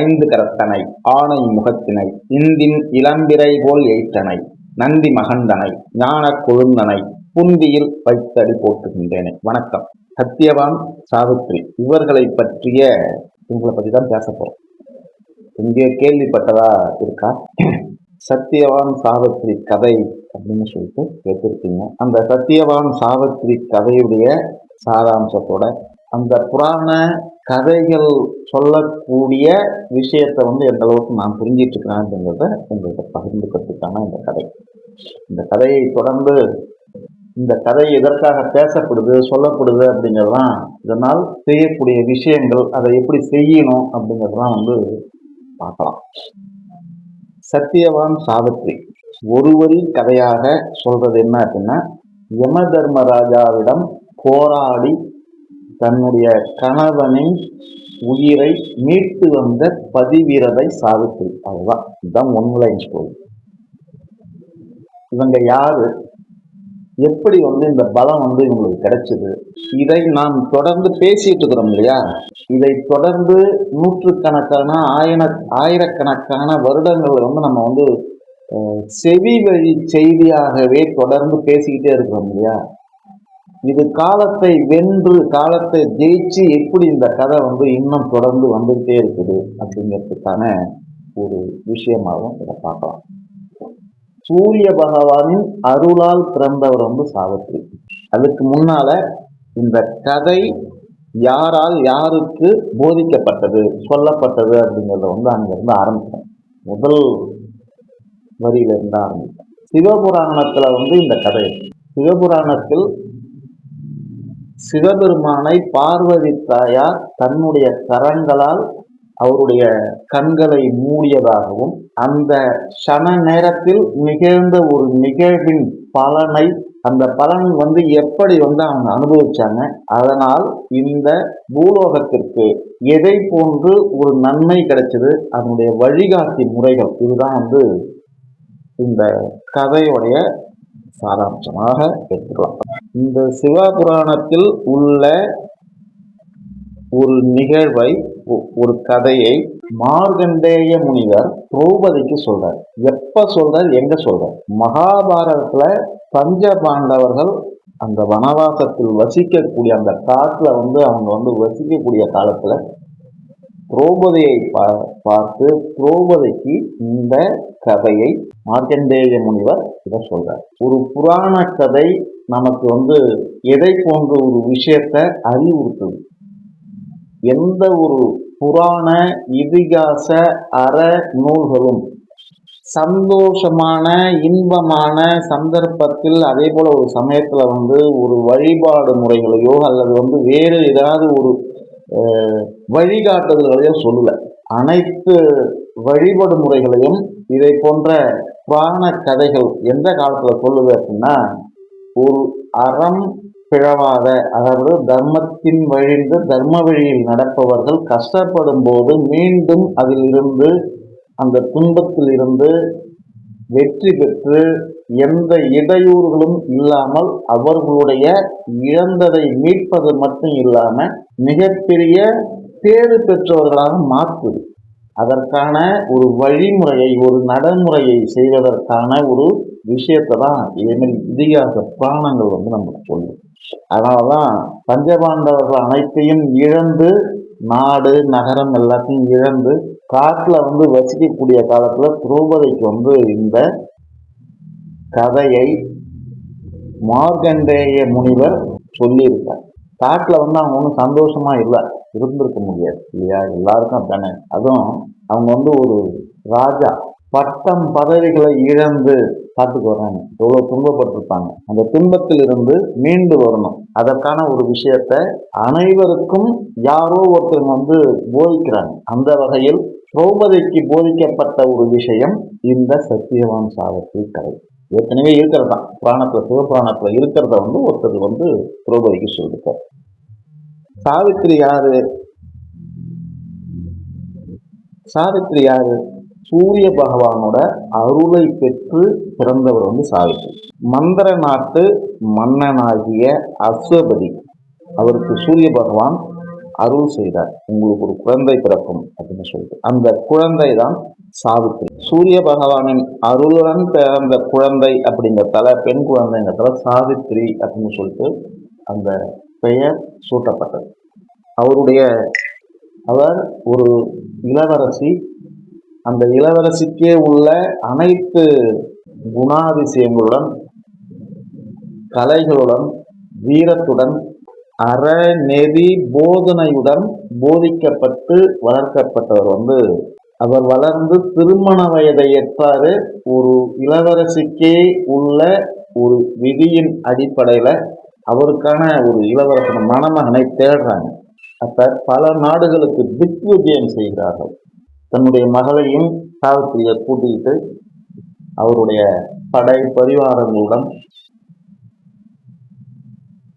ஐந்து கரத்தனை ஆணை முகத்தினை இந்தின் இளம்பிறை போல் எய்த்தனை நந்தி மகந்தனை ஞான கொழுந்தனை புந்தியில் வைத்தடி போட்டுகின்றேனே வணக்கம். சத்யவான் சாவித்ரி இவர்களை பற்றிய இவங்களை பற்றி தான் பேச போறோம். இங்கே கேள்விப்பட்டதா இருக்கா? சத்யவான் சாவித்ரி கதை அப்படின்னு சொல்லிட்டு கேட்டிருக்கீங்க. அந்த சத்யவான் சாவித்ரி கதையுடைய சாராம்சத்தோட அந்த புராண கதைகள் சொல்லக்கூடிய விஷயத்தை வந்து எந்த அளவுக்கு நான் புரிஞ்சிட்டு இருக்கிறேன் அப்படிங்கிறத உங்கள்கிட்ட பகிர்ந்துக்கிறதுக்கான இந்த கதை. இந்த கதையை தொடர்ந்து இந்த கதை எதற்காக பேசப்படுது சொல்லப்படுது அப்படிங்கிறதுலாம் இதனால் செய்யக்கூடிய விஷயங்கள் அதை எப்படி செய்யணும் அப்படிங்கிறதெல்லாம் வந்து பார்க்கலாம். சத்தியவான் சாவித்ரி ஒருவரின் கதையாக சொல்றது என்ன அப்படின்னா யம தர்மராஜாவிடம் போராடி தன்னுடைய கணவனின் உயிரை மீட்டு வந்த பதிவீரரை சாவித்ரி அதுதான் இதுதான் ஒன்லைன் ஸ்டோரி இவங்க யாரு? எப்படி வந்து இந்த பலம் வந்து இவங்களுக்கு கிடைச்சது? இதை நாம் தொடர்ந்து பேசிட்டு இருக்கிறோம் இல்லையா? இதை தொடர்ந்து நூற்றுக்கணக்கான ஆயிர ஆயிரக்கணக்கான வருடங்கள் வந்து நம்ம வந்து செவி வழி செய்தியாகவே தொடர்ந்து பேசிக்கிட்டே இருக்கிறோம் இல்லையா? இது காலத்தை வென்று காலத்தை ஜெயிச்சு எப்படி இந்த கதை வந்து இன்னும் தொடர்ந்து வந்துகிட்டே இருக்குது அப்படிங்கிறதுக்கான ஒரு விஷயமாகவும் இதை பார்க்கலாம். சூரிய பகவானின் அருளால் பிறந்தவர் வந்து சாவித்ரி. அதுக்கு முன்னால இந்த கதை யாரால் யாருக்கு போதிக்கப்பட்டது சொல்லப்பட்டது அப்படிங்கிறத வந்து அங்கிருந்து ஆரம்பிக்கும் முதல் வரியிலிருந்து ஆரம்பிக்கும் சிவபுராணத்துல வந்து இந்த கதை. சிவபுராணத்தில் சிவபெருமானை பார்வதி தாயார் தன்னுடைய கரங்களால் அவருடைய கண்களை மூடியதாகவும் அந்த சன நேரத்தில் நிகழ்ந்த ஒரு நிகழ்வின் பலனை அந்த பலன் வந்து எப்படி வந்து அவங்க அனுபவிச்சாங்க அதனால் இந்த பூலோகத்திற்கு எதை போன்று ஒரு நன்மை கிடைச்சது அதனுடைய வழிகாட்டி முறைகள் இதுதான் வந்து இந்த கதையுடைய சாராம்சமாக எடுத்துக்கலாம். இந்த சிவபுராணத்தில் உள்ள ஒரு நிகழ்வை ஒ- ஒரு கதையை மார்கண்டேய முனிவர் திரௌபதிக்கு சொல்றார். எப்ப சொல்றார் எங்க சொல்றார்? மகாபாரதத்துல பஞ்ச பாண்டவர்கள் அந்த வனவாசத்தில் வசிக்கக்கூடிய அந்த காட்டுல வந்து அவங்க வந்து வசிக்கக்கூடிய காலத்துல திரௌபதியை பா- பார்த்து திரௌபதிக்கு இந்த கதையை மார்க்கண்டேய முனிவர் இதை சொல்றார். ஒரு புராண கதை நமக்கு வந்து எதை போன்ற ஒரு விஷயத்த அறிவுறுத்துது. எந்த ஒரு புராண இதிகாச அற நூல்களும் சந்தோஷமான இன்பமான சந்தர்ப்பத்தில் அதே போல ஒரு சமயத்துல வந்து ஒரு வழிபாடு முறைகளையோ அல்லது வந்து வேறு ஏதாவது ஒரு வழிகாட்டுதல்களையும் சொல்லல. அனைத்து வழிபாடு முறைகளையும் இதை போன்ற புராண கதைகள் எந்த காலத்துல சொல்லுது அப்படின்னா ஒரு அறம் பிழவாத அதாவது தர்மத்தின் வழிந்து தர்ம வழியில் நடப்பவர்கள் கஷ்டப்படும் போது மீண்டும் அதில் இருந்து அந்த துன்பத்தில் இருந்து வெற்றி பெற்று எந்த இடையூறுகளும் இல்லாமல் அவர்களுடைய இழந்ததை மீட்பது மட்டும் இல்லாம மிகப்பெரிய பேறு பெற்றவர்களாக மாற்றுது அதற்கான ஒரு வழிமுறையை ஒரு நடைமுறையை செய்வதற்கான ஒரு விஷயத்தை தான் ஏனில் இதிகாச புராணங்கள் வந்து நமக்கு சொல்லும். அதனாலதான் பஞ்சபாண்டவர்கள் அனைத்தையும் இழந்து நாடு நகரம் எல்லாத்தையும் இழந்து காட்டில் வந்து வசிக்கக்கூடிய காலத்தில் திரௌபதிக்கு வந்து இந்த கதையை மார்கண்டேய முனிவர் சொல்லியிருக்கார். காட்டில் வந்து அவங்க ஒன்றும் சந்தோஷமாக இல்லை. இருந்திருக்க முடியாது. இல்லையா? எல்லாருக்கும் அப்படித்தானே அதுவும் அவங்க வந்து ஒரு ராஜா. பட்டம் பதவிகளை இழந்து காட்டுக்கு வர்றாங்க எவ்வளோ துன்பப்பட்டிருப்பாங்க. அந்த துன்பத்தில் இருந்து மீண்டு வரணும். அதற்கான ஒரு விஷயத்த அனைவருக்கும் யாரோ ஒருத்தர் வந்து போதிக்கிறாங்க. அந்த வகையில் திரௌபதிக்கு போதிக்கப்பட்ட ஒரு விஷயம் இந்த சத்தியவான் சாதத்தில் கதை. ஏற்கனவே இருக்கிறது தான் புராணத்துல சிவபுராணத்துல இருக்கிறத வந்து ஒருத்தர் வந்து திரௌபதிக்கு சொல்லியிருக்கார் சாவித்ரி யாரு? சாவித்ரி யாரு? சூரிய பகவானோட அருளை பெற்று பிறந்தவர் வந்து சாவித்ரி மந்திர நாட்டு மன்னனாகிய அஸ்வபதி. அவருக்கு சூரிய பகவான் அருள் செய்தார். உங்களுக்கு ஒரு குழந்தை பிறக்கும் அப்படின்னு சொல்லிட்டு. அந்த குழந்தை தான் சாவித்திரி. சூரிய பகவானின் அருளுடன் பிறந்த குழந்தை அப்படிங்கிறதால பெண் குழந்தைங்கிறதால சாவித்திரி அப்படின்னு சொல்லிட்டு அந்த பெயர் சூட்டப்பட்டது. அவருடைய அவர் ஒரு இளவரசி. அந்த இளவரசிக்கே உள்ள அனைத்து குணாதிசயங்களுடன் கலைகளுடன் வீரத்துடன் அறநெறி போதனையுடன் போதிக்கப்பட்டு வளர்க்கப்பட்டவர் வந்து அவர் வளர்ந்து திருமண வயதை எட்டாறு ஒரு இளவரசிக்கே உள்ள ஒரு விதியின் அடிப்படையில அவருக்கான ஒரு இளவரசன் மணமகனை தேடுறாங்க. அப்ப பல நாடுகளுக்கு திக்விஜயம் செய்கிறார்கள். தன்னுடைய மகளையும் சாவித்திரியை கூட்டிக்கிட்டு அவருடைய படை பரிவாரங்களுடன்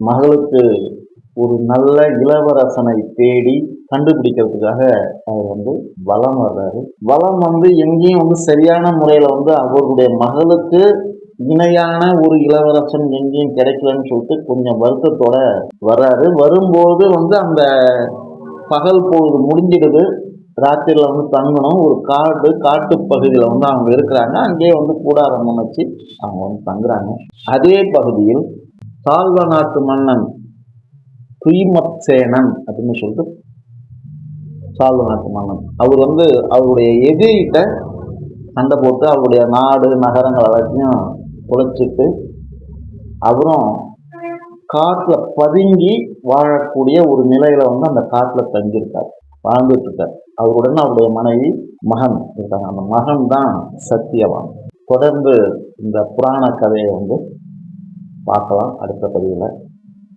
மகளுக்கு ஒரு நல்ல இளவரசனை தேடி கண்டுபிடிக்கிறதுக்காக அவர் வந்து வளம் வர்றாரு. வளம் வந்து எங்கேயும் வந்து சரியான முறையில் வந்து அவருடைய மகளுக்கு இணையான ஒரு இளவரசன் எங்கேயும் கிடைக்கலன்னு சொல்லிட்டு கொஞ்சம் வருத்தத்தோட வர்றாரு. வரும்போது வந்து அந்த பகல் பொழுது முடிஞ்சிடுது. ராத்திரியில் வந்து தங்கணும். ஒரு காடு காட்டு பகுதியில் வந்து அவங்க இருக்கிறாங்க. அங்கேயே வந்து கூடாரம் அமைச்சு அவங்க வந்து தங்குறாங்க. அதே பகுதியில் சால்வ நாட்டு மன்னன் ஸ்ரீமத்சேனன் அப்படின்னு சொல்லிட்டு சால்வ நாட்டு மன்னன் அவர் வந்து அவருடைய எதிரிகிட்ட சண்டை போட்டு அவருடைய நாடு நகரங்கள் எல்லாத்தையும் குலைச்சிட்டு அப்புறம் காட்டில் பதுங்கி வாழக்கூடிய ஒரு நிலையில வந்து அந்த காட்டில் தங்கியிருக்கார். வாழ்ந்துட்டு இருக்கார் அவருடன் அவருடைய மனைவி மகன் இருக்காங்க. அந்த மகன் தான் சத்தியவான். தொடர்ந்து இந்த புராண கதையை வந்து பார்க்கலாம். அடுத்த பதிவில்